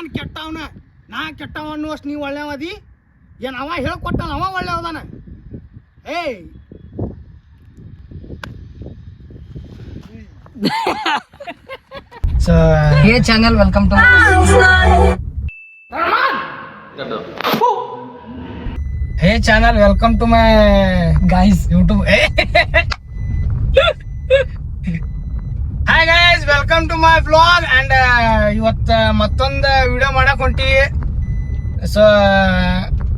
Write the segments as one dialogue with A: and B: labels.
A: ನಾನು ಕೆಟ್ಟವನ ನಾ ಕೆಟ್ಟವ ಅನ್ನುವಷ್ಟು ನೀವು ಒಳ್ಳೆಯವದಿ ಏನು ಅವ ಹೇಳ್ಕೊಟ್ಟ ಅವ ಒಳ್ಳೆಯವದಾನ ಏಯ್!
B: Hey channel
A: welcome to hey channel welcome
B: to
A: my guys YouTube welcome to my blog and ಇವತ್ತು ಮತ್ತೊಂದು ವಿಡಿಯೋ ಮಾಡಕ್ ಹೊಂಟಿವಿ ಸೊ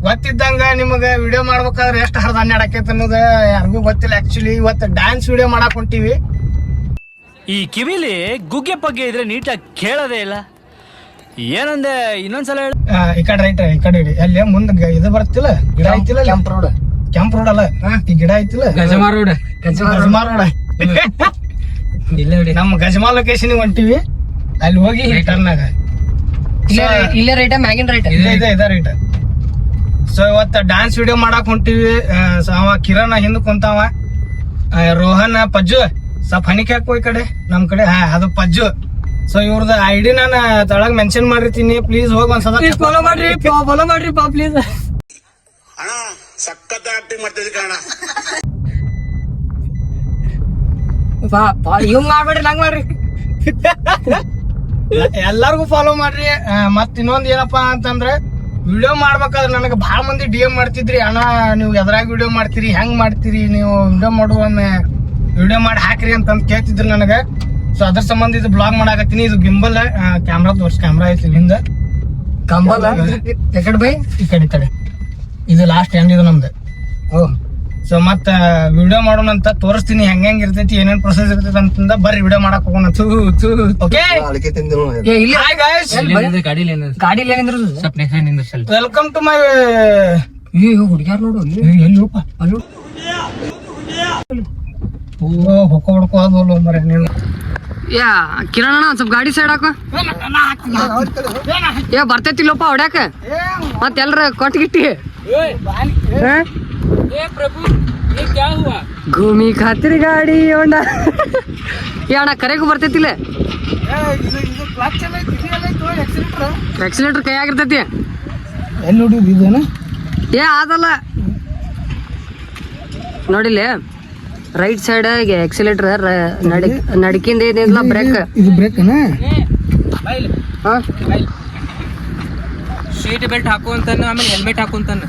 A: ಗೊತ್ತಿದ್ದಂಗ ನಿಮಗೆ ವಿಡಿಯೋ ಮಾಡ್ಬೇಕಾದ್ರೆ ಎಷ್ಟು ಹರಿದ ಹನ್ನೆರಡು ಆಕೈತೆ ಅನ್ನೋದು ಯಾರಿಗೂ ಗೊತ್ತಿಲ್ಲ. ಆಕ್ಚುಲಿ ಇವತ್ತು ಡ್ಯಾನ್ಸ್ ವಿಡಿಯೋ ಮಾಡಕ್ ಹೊಂಟಿವಿ
C: ಈ ಕಿವಿಲಿ ಗುಗ್ಗೆ ಪಗ್ಗೆ ಇದ್ರೆ ನೀಟಾಗಿ ಕೇಳೋದೇ ಇಲ್ಲ. ಏನಂದೆ ಇನ್ನೊಂದ್ಸಲ ಹೇಳು.
A: ಈ ಕಡೆ ರೈಟ್ ಈ ಕಡೆ ಇಡಿ. ಅಲ್ಲಿ ಮುಂದೆ ಇದು ಬರ್ತಿಲ್ಲ ಗಿಡ ಐತಿಲ್ಲ?
B: ಕೆಂಪ್ ರೋಡ್.
A: ಕೆಂಪ್ ರೋಡ್ ಅಲ್ಲ? ಈ ಗಿಡ ಐತಿಲ್ಲ?
B: ಗಜಮಾರ್ ರೋಡ್. ಗಜಮಾರ್ ರೋಡ್. ಇಲ್ಲೇ ನೋಡಿ
A: ನಮ್ಮ ಗಜಮಾ ಲೊಕೇಶನ್ ಹೊಂಟಿವಿ. ಅಲ್ಲಿ ಹೋಗಿ ರಿಟರ್ನಾಗ
B: ಇಲ್ಲೇ ಇಲ್ಲೇ ರೈಟ್ ಮ್ಯಾಗಿನ್ ರೈಟ್
A: ಇದೆ ಇದೆ ಇದೆ ರೈಟ್ ಸೊ ಇವತ್ತು ಡ್ಯಾನ್ಸ್ ವಿಡಿಯೋ ಮಾಡಕ್ ಹೊಂಟಿವಿ. ಅವ ಕಿರಣ ಹಿಂದ್ ಕುಂತಾವ. ರೋಹನ್ ಪಜ್ಜು. ಸ್ವಲ್ಪ ಹಣಿಕೆ ಹಾಕೋ ಈ ಕಡೆ ನಮ್ ಕಡೆ. ಹಾ ಅದು ಪಜ್ಜು. ಸೊ ಇವ್ರದ ಐಡಿ ಡಿ ನಾನು ತಳಗ್ ಮೆನ್ಷನ್ ಮಾಡಿರ್ತೀನಿ. ಪ್ಲೀಸ್ ಹೋಗಿ ಒಂದ್ಸಲ
B: ಫಾಲೋ ಮಾಡ್ರಿ ಫಾಲೋ ಮಾಡ್ರಿ ಪಾ ಪ್ಲೀಸ್
D: ಅಣ್ಣ ಸಖತ್ ಆಕ್ಟಿಂಗ್ ಮಾಡ್ತಿದ್ದೆ ಕಣ
B: ಪಾ ಪಾ ಇವ್ ಮಾಡ್ಬೇಡ್ರಿ ನಂಗ್ ಮಾಡ್ರಿ.
A: ಎಲ್ಲಾರ್ಗು ಫಾಲೋ ಮಾಡ್ರಿ. ಮತ್ ಇನ್ನೊಂದ್ ಏನಪ್ಪಾ ಅಂತಂದ್ರೆ ವಿಡಿಯೋ ಮಾಡ್ಬೇಕಾದ್ರೆ ನನಗೆ ಬಹಳ ಮಂದಿ ಡಿ ಎಂ ಮಾಡ್ತಿದ್ರಿ. ಅಣ್ಣ ನೀವು ಎದ್ರಾಗ ವಿಡಿಯೋ ಮಾಡ್ತೀರಿ ಹೆಂಗ್ ಮಾಡ್ತೀರಿ ನೀವು ವಿಡಿಯೋ ಮಾಡುವ ವಿಡಿಯೋ ಮಾಡಿ ಹಾಕ್ರಿ ಅಂತ ಕೇಳ್ತಿದ್ರು ನನಗೆ. ಸೊ ಅದ್ರ ಸಂಬಂಧ ಇದು ಬ್ಲಾಗ್ ಮಾಡಾಕತ್ತೀನಿ. ಇದು ಗಿಂಬಲ್ ಕ್ಯಾಮ್ರಾ ತೋರ್ಸ್ ಕ್ಯಾಮ್ರಾ ಐತಿ ಇಲ್ಲಿಂದ
B: ಕಂಬಲ್ ಎಕಡ್ ಬೈ
A: ಈ ಕಡೆ ಈ ಕಡೆ. ಇದು ಲಾಸ್ಟ್ ಎಂಡ್ ಇದು ನಮ್ದು.
B: ಓ.
A: ಸೊ ಮತ್ತ ವಿಡಿಯೋ ಮಾಡೋಣ ಅಂತ ತೋರಿಸ್ತೀನಿ. ಹೆಂಗ್ ಹೆಂಗ್ ಇರ್ತೈತಿ ಏನೇನ್ ಪ್ರೊಸೆಸ್ ಇರ್ತೈತಿ ಅಂತಂದ ಬರ್ರಿ ವಿಡಿಯೋ ಮಾಡಕ್ ಹೋಗೋಣ. ಓಕೆ
B: ಏ ಇಲ್ಲಿ
A: ಹಾಯ್ ಗಾಯ್ಸ್
B: ಗಾಡಿ ಏನಿದ್ರು ಸ್ವಲ್ಪ ನೆಕ್ಸ್ಟ್ ನಿಂದ್ರ
A: ವೆಲ್ಕಮ್ ಟು ಮೈ
B: ಏ ಹುಡುಗ್ಯಾರ ನೋಡು ಎಲ್ಲಿ
A: ಎಲ್ಲಿಪ್ಪ
B: ಅಲ್ಲಿ
A: ಓ ಹೊಕ್ಕ ಹೊಡ್ಕೋ ಅದು ಮರ ನೀನು.
B: ಯಾ ಕಿರಣ್ ಅಣ್ಣ ಸ್ವಲ್ಪ ಗಾಡಿ ಸೈಡ್ ಹಾಕು. ಏ ಬರ್ತೈತಿಲ್ಲಪ್ಪ ಹೊಡ್ಯಾಕ? ಮತ್ತೆಲ್ರ ಎಲ್ರ ಕೊಟ್ಗಿಟ್ಟಿ? ಹಾ? घूमी खातिर गाड़ी होंडा ಏ ಅಣ್ಣ ಕರೆಗೂ ಬರ್ತೈತಿಲ್ಲ ಆಕ್ಸಿಲೇಟರ್ ಕೈ ಆಗಿರ್ತೈತಿ
A: ಎಲ್ಲಿ ನೋಡಿದ್ ಇದೇನ
B: ಏ ಅದಲ್ಲ ನೋಡಿಲ್ಲ ರೈಟ್ ಸೈಡ್ ಆಕ್ಸಿಲೇಟರ್ ನಡಿ ನಡ್ಕಿಂದ ಏನಿಲ್ಲ ಬ್ರೇಕ್
A: ಇದು ಬ್ರೇಕ್ನ
B: ಹಾ
E: ಸೀಟ್ ಬೆಲ್ಟ್ ಹಾಕೊಂತಾನ ಆಮೇಲೆ helmet ಹಾಕೊಂತಾನ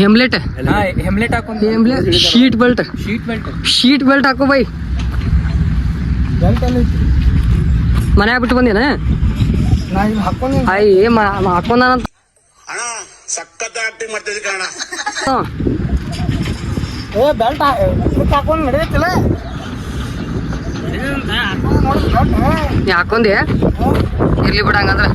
B: Hamlet?
E: Hamlet ಹಾಕೊಂತ
B: Hamlet sheet belt.
E: Sheet belt.
B: Sheet belt ಹಾಕೋ ಬೈ. ಮನ್ಯಾಗ ಬಿಟ್ಟು ಬಂದೇನ? ಅಯ್ಯ ಹಾಕೊಂಡ
D: ಅಣ್ಣ ಸಖತ್ ಆಕ್ಟಿಂಗ್ ಮಾಡ್ತಿದ್ದೆ ಕಣ
A: ಏ ಬೆಲ್ಟ್ ಹಾಕೊಂಡ್ ನಡೆಯತ್ತಿಲ್ಲ
B: ನೀ ಹಾಕೊಂಡಿ? ಇರ್ಲಿ ಬಿಡ ಹಂಗಂದ್ರ.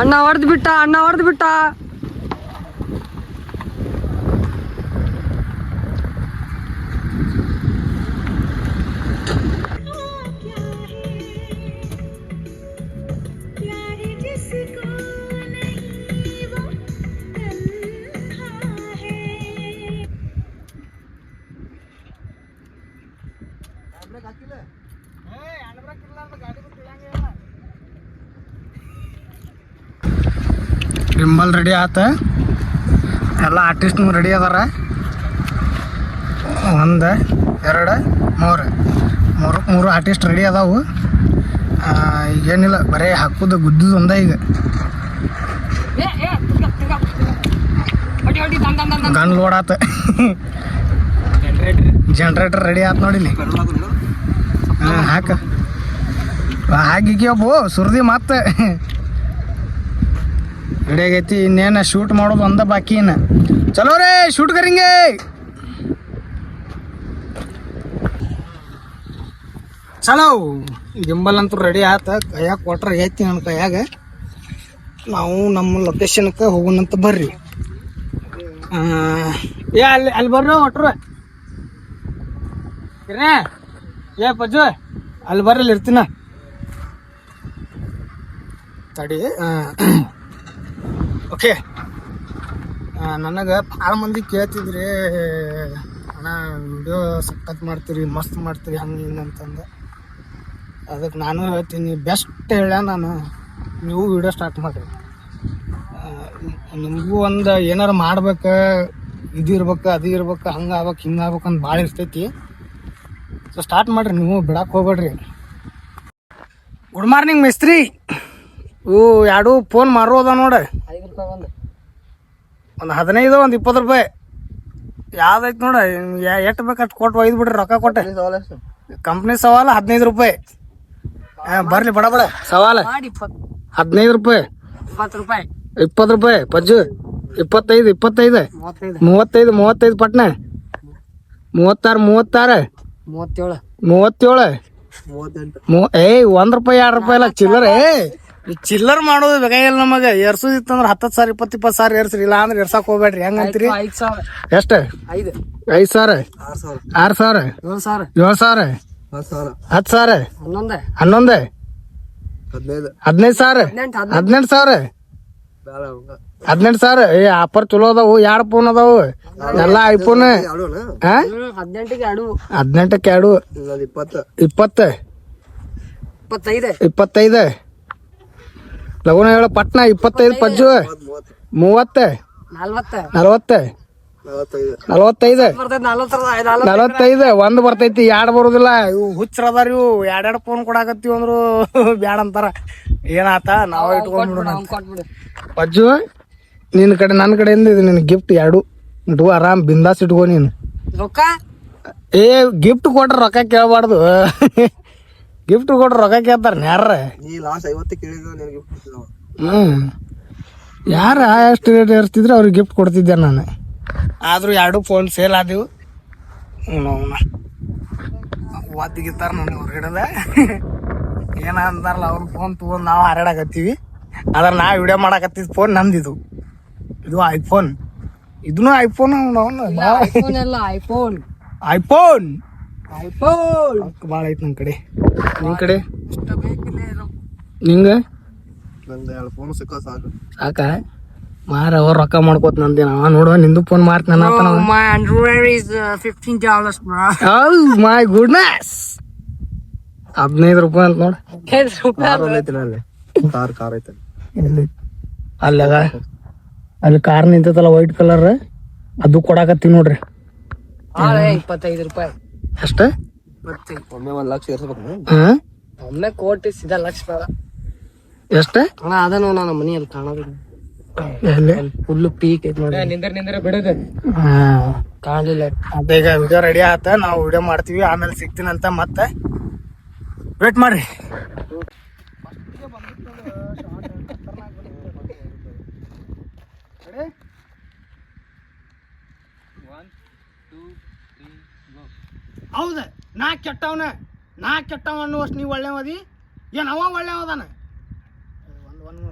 B: ಅಣ್ಣ ಹೊಡೆದ್ ಬಿಟ್ಟ ಅಣ್ಣ ಹೊಡೆದ್ ಬಿಟ್ಟ
A: ಗಿಂಬಲ್ ರೆಡಿ ಆತ. ಎಲ್ಲ ಆರ್ಟಿಸ್ಟ್ನು ರೆಡಿ ಅದಾರ. ಒಂದು ಎರಡು ಮೂರು. ಮೂರು ಮೂರು ಆರ್ಟಿಸ್ಟ್ ರೆಡಿ ಅದಾವು. ಏನಿಲ್ಲ ಈಗೇನಿಲ್ಲ ಬರೀ ಹಾಕೋದು ಗುದ್ದುದು ಒಂದ ಈಗ. ಗನ್ ಲೋಡ್ ಆತ. ಜನ್ರೇಟರ್ ರೆಡಿ ಆತ ನೋಡಿಲಿ ಹಾಂ ಹಾಕ. ಒಬ್ಬ ಸುರ್ದಿ ಮತ್ತೆ ರೆಡಿ ಆಗೈತಿ ಇನ್ನೇನ ಶೂಟ್ ಮಾಡೋದು ಅಂದ ಬಾಕಿ ಇನ್ನ. ಚಲೋ ರೇ ಶೂಟ್ ಕರಿಂಗೆ ಚಲೋ. ಗಿಂಬಲ್ ಅಂತೂ ರೆಡಿ ಆತ, ಕೈಯಾಗ ಕೊಟ್ರೆ ಐತಿ ನನ್ನ ಕೈಯಾಗ. ನಾವು ನಮ್ಮ ಲೊಕೇಶನ್ಗೆ ಹೋಗೋಣಂತ ಬರ್ರಿ. ಏ, ಅಲ್ಲಿ ಅಲ್ಲಿ ಬರ್ರಿ ಒಟ್ರು. ಕಿರಣ, ಏ, ಪಜ್ಜು, ಅಲ್ಲಿ ಬರ್ರಿ, ಅಲ್ಲಿ ಇರ್ತೀನ. ತಡಿ ಓಕೆ. ನನಗೆ ಭಾಳ ಮಂದಿ ಕೇಳ್ತಿದ್ರಿ, ಅಣ್ಣ, ವಿಡಿಯೋ ಸಖತ್ ಮಾಡ್ತೀರಿ, ಮಸ್ತ್ ಮಾಡ್ತೀರಿ, ಹಂಗೆ ಹಿಂಗೆ ಅಂತಂದು. ಅದಕ್ಕೆ ನಾನು ಹೇಳ್ತೀನಿ ಬೆಸ್ಟ್ ಹೇಳ ನಾನು, ನೀವು ವಿಡಿಯೋ ಸ್ಟಾರ್ಟ್ ಮಾಡಿರಿ. ನಿಮಗೂ ಒಂದು ಏನಾರು ಮಾಡ್ಬೇಕು, ಇದು ಇರ್ಬೇಕು, ಅದು ಇರ್ಬೇಕು, ಹಂಗೆ ಆಗ್ಬೇಕು, ಹಿಂಗೆ ಆಗ್ಬೇಕು ಅಂತ ಭಾಳ ಇರ್ತೈತಿ. ಸೊ ಸ್ಟಾರ್ಟ್ ಮಾಡಿರಿ, ನೀವು ಬಿಡಕ್ಕೆ ಹೋಗ್ಬೇಡ್ರಿ. ಗುಡ್ ಮಾರ್ನಿಂಗ್ ಮಿಸ್ತ್ರಿ. ಇವು ಎರಡು ಫೋನ್ ಮಾರುವುದ ನೋಡಿ ನೋಡ.
B: ಐದು ರೂಪಾಯಿ ಒಂದು
A: ಒಂದು ಹದಿನೈದು ಒಂದು ಇಪ್ಪತ್ತು ರೂಪಾಯಿ. ಯಾವ್ದೈತೆ ನೋಡಿ ಎಷ್ಟು ಬೇಕು ಅಷ್ಟು ಕೊಟ್ಟು ಒಯ್ದು ಬಿಡ್ರಿ ರೊಕ್ಕ ಕೊಟ್ಟೆ. ಕಂಪ್ನಿ ಸವಾಲ ಹದಿನೈದು ರೂಪಾಯಿ. ಹಾಂ ಬರ್ಲಿ ಬಡ ಬಡ. ಸವಾಲ? ಹದಿನೈದು ರೂಪಾಯಿ.
B: ಇಪ್ಪತ್ತು ರೂಪಾಯಿ.
A: ಇಪ್ಪತ್ತು ರೂಪಾಯಿ ಪಜ್ಜು. ಇಪ್ಪತ್ತೈದು ಇಪ್ಪತ್ತೈದು.
B: ಮೂವತ್ತೈದು.
A: ಮೂವತ್ತೈದು ಪಟ್ನೆ ಪಟ್ನ. ಮೂವತ್ತಾರು ಮೂವತ್ತಾರು.
B: ಮೂವತ್ತೇಳು.
A: ಮೂವತ್ತೇಳು. ಏಯ್ ಒಂದ್ ರೂಪಾಯಿ ಎರಡು ರೂಪಾಯಿ ಅಲ್ಲ ಚಿಲ್ಲರ್ ಚಿಲ್ಲರ್ ಮಾಡೋದು ಬೇಕಾಗಿಲ್ಲ ನಮಗೆ. ಏರ್ಸೋದಿತ್ತಂದ್ರ ಹತ್ತತ್ತು ಸಾವಿರ ಇಪ್ಪತ್ತು ಇಪ್ಪತ್ತು ಸಾವಿರ ಎರ್ಸ್ರಿ ಇಲ್ಲ ಅಂದ್ರೆ ಏರ್ಸಕ್ ಹೋಗ್ಬೇಡ್ರಿ. ಹೆಂಗಂತೀರಿ
B: ಐದು ಸಾವಿರ.
A: ಎಷ್ಟು?
B: ಐದು.
A: ಐದ್ ಸಾವಿರ. ಆರ್ ಸಾವಿರ
B: ಏಳು ಸಾವಿರ
A: ಏಳು ಸಾವಿರ ಹತ್ತು ಸಾವಿರ
B: ಹನ್ನೊಂದು.
A: ಹನ್ನೊಂದು? ಹದಿನೈದು. ಸಾವಿರ
B: ಹದಿನೆಂಟು
A: ಸಾವಿರ ಹದಿನೆಂಟು ಸಾವಿರ ಏ ಆಫರ್ ಚಲೋ ಅದಾವು ಎರಡು ಫೋನ್ ಅದಾವು? ಎಲ್ಲ ಐಫೋನ್
B: ಎರಡು.
A: ಹದಿನೆಂಟಕ್ಕೆ ಎರಡು. ಇಪ್ಪತ್ತು?
B: ಇಪ್ಪತ್ತೈದು.
A: ಇಪ್ಪತ್ತೈದು? ಲಗುನ ಹೇಳ ಪಟ್ನ ಇಪ್ಪತ್ತೈದು ಪಜ್ಜು ಮೂವತ್ತ?
B: ನಲವತ್ತ?
A: ನಲವತ್ತು? ನಲವತ್ತೈದು? ನಲವತ್ತೈದು ಒಂದು ಬರ್ತೈತಿ ಎರಡ್ ಬರುದಿಲ್ಲ. ಇವು ಹುಚ್ಚರ ಅದಾರ ಇವು ಎರಡೆರಡು ಫೋನ್ ಕೊಡಾಕತ್ತೀವಿ ಅಂದ್ರು ಬ್ಯಾಡ ಅಂತಾರ. ಏನಾತ? ನಾವ
B: ಇಟ್ಕೊಂಡ್.
A: ಪಜ್ಜು ನಿನ್ನ ಕಡೆ ನನ್ನ ಕಡೆಯಿಂದ ಇದು ನಿನ್ ಗಿಫ್ಟ್ ಎರಡು. ಇಟ್ಕೋ ಆರಾಮ್ ಬಿಂದಾಸ್ ಇಟ್ಕೋ ನೀನು.
B: ರೊಕ್ಕ?
A: ಏ ಗಿಫ್ಟ್ ಕೊಟ್ರ ರೊಕ್ಕ ಕೇಳಬಾರ್ದು. ಗಿಫ್ಟ್ ಕೊಡ್ರಿ ರೊಕ್ಕ ಕೇಳ್ತಾರ ಯಾರ ಹ್ಞೂ ಯಾರ ಎಷ್ಟು ರೇಟ್ ಏರಿಸ್ತಿದ್ರೆ ಅವ್ರಿಗೆ ಗಿಫ್ಟ್ ಕೊಡ್ತಿದ್ದೆ ನಾನು. ಆದ್ರೂ ಎರಡು ಫೋನ್ ಸೇಲ್ ಆದವು. ಒತ್ತಿಗಿತ್ತಾರ ನನ್ನ ಹೊರಗಡೆ ಏನ ಅಂತಾರಲ್ಲ ಅವ್ರ ಫೋನ್ ತಗೊಂಡು ನಾವು ಹಾರಾಡಕತ್ತೀವಿ. ಆದ್ರೆ ನಾ ವಿಡಿಯೋ ಮಾಡಕತ್ತಿದ್ ಫೋನ್ ನಂದಿದು. ಇದು ಐಫೋನ್ ಇದನ್ನು ಐಫೋನ್
B: ಐಫೋನ್ ಐಫೋನ್
A: ಐಫೋನ್ ಭಾಳ ಐತೆ ನನ್ನ ಕಡೆ. ನಿನ್ ಕಡೆ? ನಿಂಗ? ಸಾಕ. ಮಾರ ಅವ್ರ ರೊಕ್ಕ ಮಾಡ್ಕೋತ ನಂದಿ ಅವ ನೋಡುವ ನಿಂದು ಫೋನ್ ಮಾಡ್ತಾನ
B: my underwear is uh, dollars.
A: My goodness ಹದಿನೈದು ರೂಪಾಯಿ ಅಂತ ನೋಡ. ಎಲ್ಲಿ? ಅಲ್ಲಗ? ಅಲ್ಲಿ ಕಾರ್ ನಿಂತೈತಲ್ಲ ವೈಟ್ ಕಲರ್ ಅದು ಕೊಡಾಕತ್ತೀವಿ ನೋಡ್ರಿ.
B: ಇಪ್ಪತ್ತೈದು ರೂಪಾಯಿ.
A: ಅಷ್ಟ
B: ಇಪ್ಪತ್ತೈದು
A: ಹಾ?
B: ಒಮ್ಮೆ ಕೋಟಿ ಸೀದಾ ಲಕ್ಷ
A: ಎಷ್ಟ?
B: ಅಣ್ಣ ಅದ ನೋಡ ನಮ್ಮ ಮನೆಯಲ್ಲಿ ಕಾಣೋದಿಲ್ಲ
A: ಎಲ್ಲಿ?
B: ಫುಲ್ ಪೀಕ್ ಐತಿ ನೋಡಿ.
E: ನಿಂದ್ರ ನಿಂದ್ರ ಬಿಡೋದು.
A: ಹಾ.
B: ಕಾಣಲಿಲ್ಲ.
A: ಅದ ಈಗ ವಿಡಿಯೋ ರೆಡಿ ಆತ ನಾವು ವಿಡಿಯೋ ಮಾಡ್ತೀವಿ ಆಮೇಲೆ ಸಿಗ್ತೀನಂತ ಮತ್ತೆ. ವೇಟ್ ಮಾಡ್ರಿ. ಹೌದ ನಾ ಕೆಟ್ಟವನ. ನಾ ಕೆಟ್ಟವ ಅನ್ನುವಷ್ಟು ನೀವು ಒಳ್ಳೆಯವದಿ ಏನ್ ಅವ ಒಳ್ಳೆಯವದಾನ ಒಂದು ಒಂದು